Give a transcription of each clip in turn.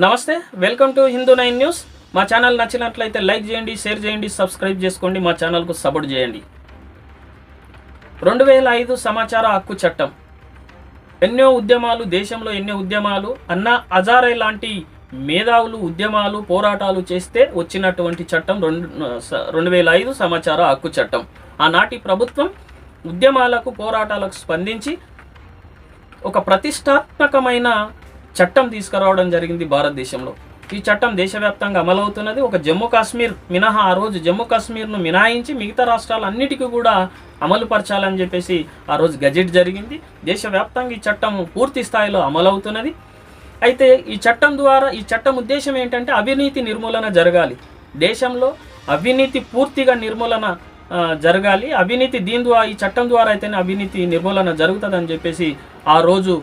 నమస్తే welcome to Hindu nine news. మా channel నచ్చినట్లయితే లైక్ చేయండి షేర్ చేయండి సబ్స్క్రైబ్ చేసుకోండి మా ఛానల్కు సపోర్ట్ చేయండి. రెండు వేల ఐదు సమాచార హక్కు చట్టం. ఎన్నో ఉద్యమాలు దేశంలో ఎన్నో ఉద్యమాలు అన్నా అజారే లాంటి మేధావులు ఉద్యమాలు పోరాటాలు చేస్తే వచ్చినటువంటి చట్టం రెండు స- రెండు వేల ఐదు సమాచార హక్కు చట్టం. ఆనాటి ప్రభుత్వం ఉద్యమాలకు పోరాటాలకు స్పందించి ఒక ప్రతిష్టాత్మకమైన చట్టం తీసుకురావడం జరిగింది భారతదేశంలో. ఈ చట్టం దేశవ్యాప్తంగా అమలవుతున్నది ఒక జమ్మూ కాశ్మీర్ మినహా ఆ రోజు జమ్మూ కాశ్మీర్ను మినహాయించి మిగతా రాష్ట్రాలన్నిటికీ కూడా అమలు పరచాలని చెప్పేసి ఆ రోజు గజెట్ జరిగింది. దేశవ్యాప్తంగా ఈ చట్టం పూర్తి స్థాయిలో అమలవుతున్నది. అయితే ఈ చట్టం ద్వారా ఈ చట్టం ఉద్దేశం ఏంటంటే అవినీతి నిర్మూలన జరగాలి. దేశంలో అవినీతి పూర్తిగా నిర్మూలన జరగాలి. అవినీతి దీని ద్వారా ఈ చట్టం ద్వారా అయితేనే అవినీతి నిర్మూలన జరుగుతుందని చెప్పేసి ఆ రోజు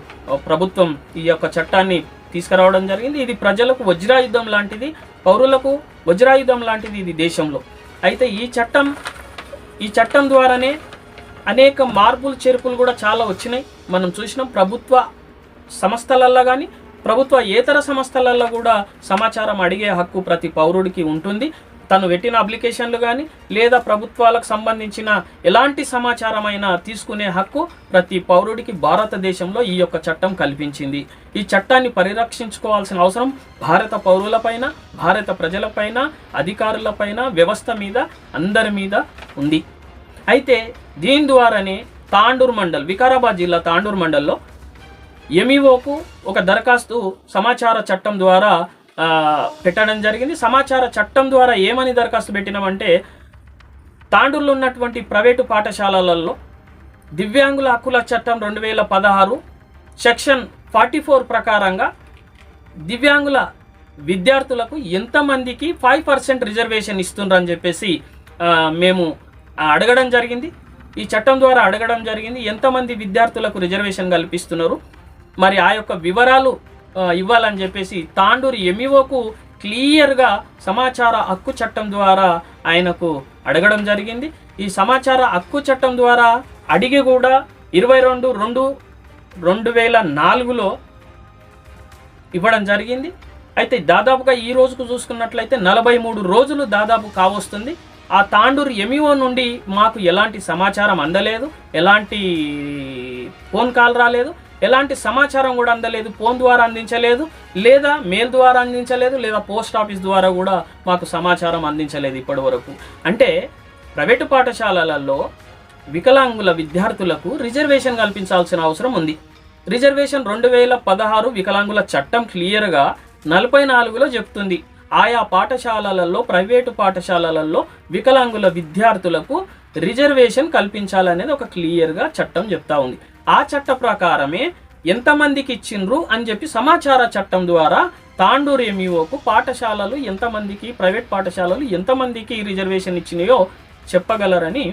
ప్రభుత్వం ఈ యొక్క చట్టాన్ని తీసుకురావడం జరిగింది. ఇది ప్రజలకు వజ్రాయుధం లాంటిది పౌరులకు వజ్రాయుధం లాంటిది ఇది దేశంలో. అయితే ఈ చట్టం ఈ చట్టం ద్వారానే అనేక మార్పులు చేర్పులు కూడా చాలా వచ్చినాయి. మనం చూసినాం ప్రభుత్వ సంస్థలల్లో కానీ ప్రభుత్వ ఏతర సంస్థలల్లో కూడా సమాచారం అడిగే హక్కు ప్రతి పౌరుడికి ఉంటుంది. తను పెట్టిన అప్లికేషన్లు కానీ లేదా ప్రభుత్వాలకు సంబంధించిన ఎలాంటి సమాచారమైనా తీసుకునే హక్కు ప్రతి పౌరుడికి భారతదేశంలో ఈ యొక్క చట్టం కల్పించింది. ఈ చట్టాన్ని పరిరక్షించుకోవాల్సిన అవసరం భారత పౌరులపైన భారత ప్రజలపైన అధికారులపైన వ్యవస్థ మీద అందరి మీద ఉంది. అయితే దీని ద్వారానే తాండూర్ మండల్ వికారాబాద్ జిల్లా తాండూర్ మండల్లో ఎంఈఓకు ఒక దరఖాస్తు సమాచార చట్టం ద్వారా పెట్టడం జరిగింది. సమాచార చట్టం ద్వారా ఏమని దరఖాస్తు పెట్టినామంటే తాండూరులో ఉన్నటువంటి ప్రైవేటు పాఠశాలలలో దివ్యాంగుల హక్కుల చట్టం రెండు వేల పదహారు సెక్షన్ ఫార్టీ ఫోర్ ప్రకారంగా దివ్యాంగుల విద్యార్థులకు ఎంతమందికి ఫైవ్ పర్సెంట్ రిజర్వేషన్ ఇస్తుండ్రని చెప్పేసి మేము అడగడం జరిగింది. ఈ చట్టం ద్వారా అడగడం జరిగింది. ఎంతమంది విద్యార్థులకు రిజర్వేషన్ కల్పిస్తున్నారు? మరి ఆ యొక్క వివరాలు ఇవ్వాలని చెప్పేసి తాండూరు ఎంఈఓకు క్లియర్గా సమాచార హక్కు చట్టం ద్వారా ఆయనకు అడగడం జరిగింది. ఈ సమాచార హక్కు చట్టం ద్వారా అడిగి కూడా ఇరవై రెండు రెండు రెండు వేల నాలుగులో ఇవ్వడం జరిగింది. అయితే దాదాపుగా ఈ రోజుకు చూసుకున్నట్లయితే నలభై మూడు రోజులు దాదాపు కావస్తుంది. ఆ తాండూరు ఎమ్ఈఓ నుండి మాకు ఎలాంటి సమాచారం అందలేదు. ఎలాంటి ఫోన్ కాల్ రాలేదు. ఎలాంటి సమాచారం కూడా అందలేదు ఫోన్ ద్వారా అందించలేదు లేదా మెయిల్ ద్వారా అందించలేదు లేదా పోస్ట్ ఆఫీస్ ద్వారా కూడా మాకు సమాచారం అందించలేదు ఇప్పటి వరకు అంటే ప్రైవేటు పాఠశాలలలో వికలాంగుల విద్యార్థులకు రిజర్వేషన్ కల్పించాల్సిన అవసరం ఉంది. రిజర్వేషన్ రెండు వేల పదహారు వికలాంగుల చట్టం క్లియర్గా నలభై నాలుగులో చెప్తుంది. ఆయా పాఠశాలలలో ప్రైవేటు పాఠశాలలలో వికలాంగుల విద్యార్థులకు రిజర్వేషన్ కల్పించాలనేది ఒక క్లియర్గా చట్టం చెప్తా ఉంది. ఆ చట్ట ప్రకారమే ఎంతమందికి ఇచ్చిండ్రు అని చెప్పి సమాచార చట్టం ద్వారా తాండూరు ఎంఈఓకు పాఠశాలలు ఎంతమందికి ప్రైవేట్ పాఠశాలలు ఎంతమందికి రిజర్వేషన్ ఇచ్చినాయో చెప్పగలరని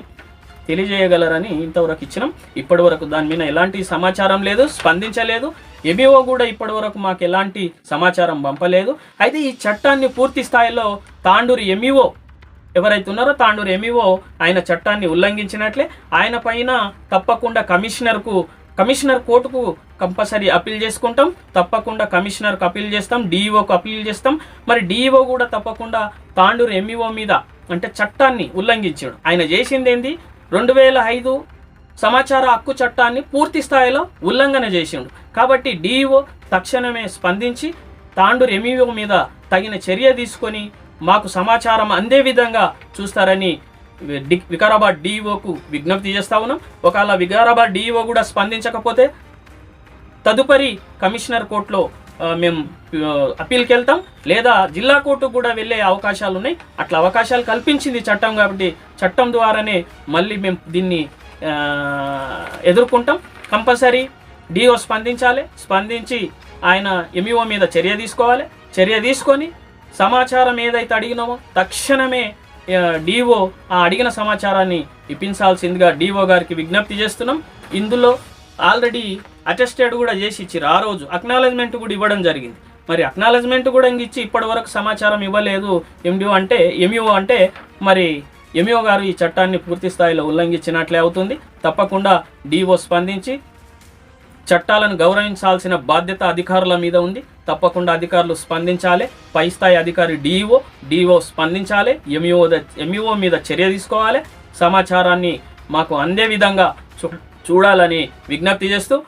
తెలియజేయగలరని ఇంతవరకు ఇచ్చినాం. ఇప్పటి వరకు దాని మీద ఎలాంటి సమాచారం లేదు స్పందించలేదు. ఎబిఓ కూడా ఇప్పటి వరకు మాకు ఎలాంటి సమాచారం పంపలేదు. అయితే ఈ చట్టాన్ని పూర్తి స్థాయిలో తాండూరు ఎంఈఓ ఎవరైతే ఉన్నారో తాండూరు ఎంఈఓ ఆయన చట్టాన్ని ఉల్లంఘించినట్లే ఆయన పైన తప్పకుండా కమిషనర్కు కమిషనర్ కోర్టుకు కంపల్సరీ అప్పీల్ చేసుకుంటాం. తప్పకుండా కమిషనర్కు అప్పీల్ చేస్తాం డిఈఓకు అప్పీల్ చేస్తాం. మరి డిఈఓ కూడా తప్పకుండా తాండూరు ఎంఈఓ మీద అంటే చట్టాన్ని ఉల్లంఘించాడు. ఆయన చేసింది ఏంది రెండు వేల ఐదు సమాచార హక్కు చట్టాన్ని పూర్తి స్థాయిలో ఉల్లంఘన చేసిండు. కాబట్టి డిఈఓ తక్షణమే స్పందించి తాండూరు ఎంఈఓ మీద తగిన చర్య తీసుకొని మాకు సమాచారం అందే విధంగా చూస్తారని డి- వికారాబాద్ డిఈఓకు విజ్ఞప్తి చేస్తా ఉన్నాం. ఒకవేళ వికారాబాద్ డిఈఓ కూడా స్పందించకపోతే తదుపరి కమిషనర్ కోర్టులో మేము అప్పీల్కి వెళ్తాం లేదా జిల్లా కోర్టు కూడా వెళ్ళే అవకాశాలు ఉన్నాయి అట్లా అవకాశాలు కల్పించింది చట్టం కాబట్టి చట్టం ద్వారానే మళ్ళీ మేము దీన్ని ఎదుర్కొంటాం. కంపల్సరీ డిఓ స్పందించాలి. స్పందించి ఆయన ఎంఈఓ మీద చర్య తీసుకోవాలి. చర్య తీసుకొని సమాచారం ఏదైతే అడిగినామో తక్షణమే డిఓ ఆ అడిగిన సమాచారాన్ని ఇప్పించాల్సిందిగా డిఓ గారికి విజ్ఞప్తి చేస్తున్నాం. ఇందులో ఆల్రెడీ అటెస్టెడ్ కూడా చేసి ఇచ్చిర్రు. ఆ రోజు అక్నాలజ్మెంట్ కూడా ఇవ్వడం జరిగింది. మరి అక్నాలజ్మెంట్ కూడా ఇంక ఇచ్చి ఇప్పటి వరకు సమాచారం ఇవ్వలేదు ఎండిఓ అంటే ఎంఈఓ అంటే మరి ఎంఈఓ గారు ఈ చట్టాన్ని పూర్తి స్థాయిలో ఉల్లంఘించినట్లే అవుతుంది. తప్పకుండా డిఓ స్పందించి చట్టాలను గౌరవించాల్సిన బాధ్యత అధికారుల మీద ఉంది. తప్పకుండా అధికారులు స్పందించాలి. పై స్థాయి అధికారి డిఈఓ డిఓ స్పందించాలి. ఎంఈఓ ఎంఈఓ మీద చర్య తీసుకోవాలి. సమాచారాన్ని మాకు అందే విధంగా చూ- చూడాలని విజ్ఞప్తి చేస్తూ